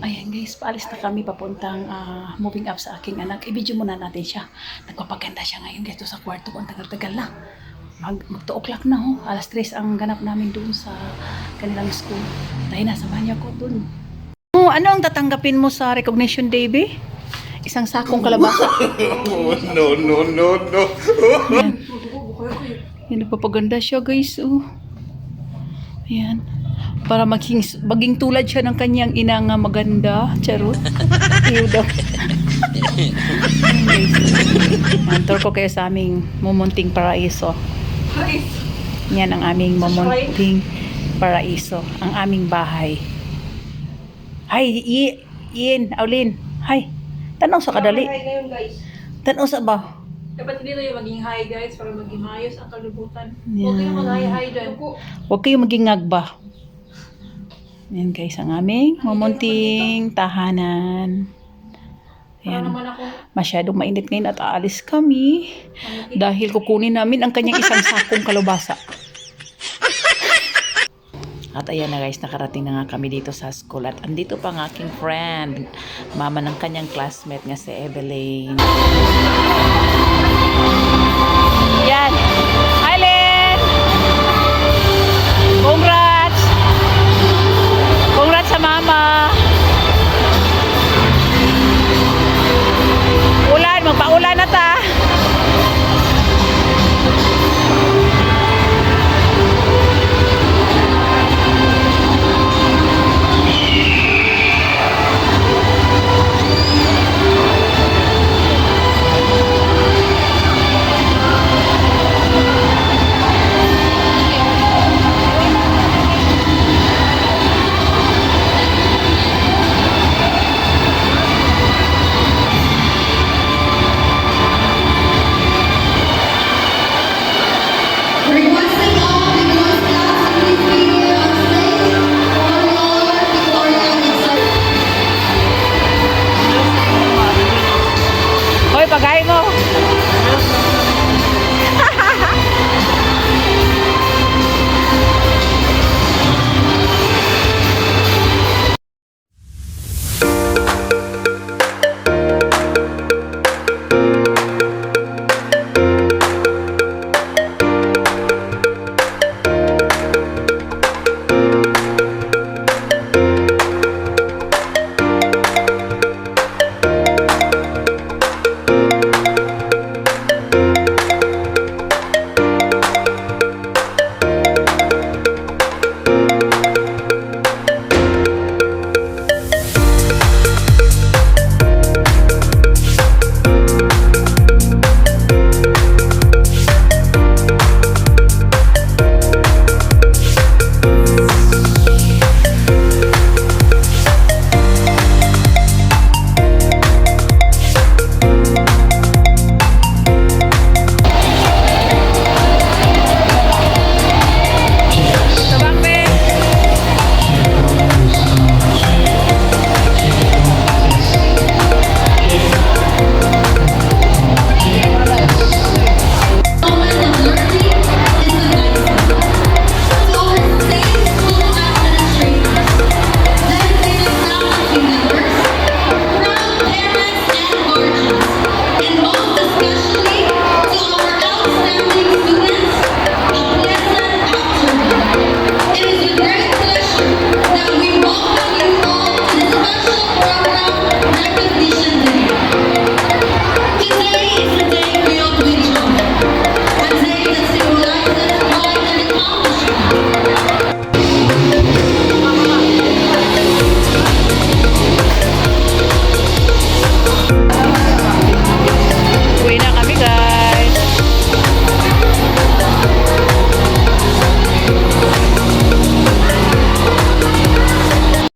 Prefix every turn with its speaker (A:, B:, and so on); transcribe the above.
A: Ayan guys, paalis na kami papuntang ah, moving up sa aking anak. I-video muna natin siya. Nagpapaganda siya ngayon dito sa kwarto ko. Ang tagal-tagal na. Mag, mag 2 o'clock na ho. Alas 3 ang ganap namin doon sa kanilang school. Dahil nasamahan niya ko doon. Oh, ano ang tatanggapin mo sa recognition day, be? Isang sakong kalabasa.
B: Oh, no, no, no, no.
A: Ayan. Yan, nagpapaganda siya, guys. Oh. Ayan. Para maging, maging tulad siya ng kanyang ina nga maganda. Charot. Ayan, tour ko kayo sa aming mumunting paraiso. Yan ang aming mumunting paraiso. Ang aming bahay. Hi, I- Ian, Aulin. Hi. Tanong sa kadali. Tanong sa ba?
C: Dapat hindi tayo maging hi guys para maging maayos ang kalibutan.
A: Yan.
C: Huwag kayong mag-hi-hi dyan.
A: Huwag kayong maging ngagba. Yan guys, ang aming mumunting tahanan. Ayan. Masyadong mainit ngayon at aalis kami. Dahil kukunin namin ang kanyang isang sakong kalubasa. At ayan na guys, nakarating na nga kami dito sa school. At andito pa ang aking friend, mama ng kanyang classmate nga si Evelyn.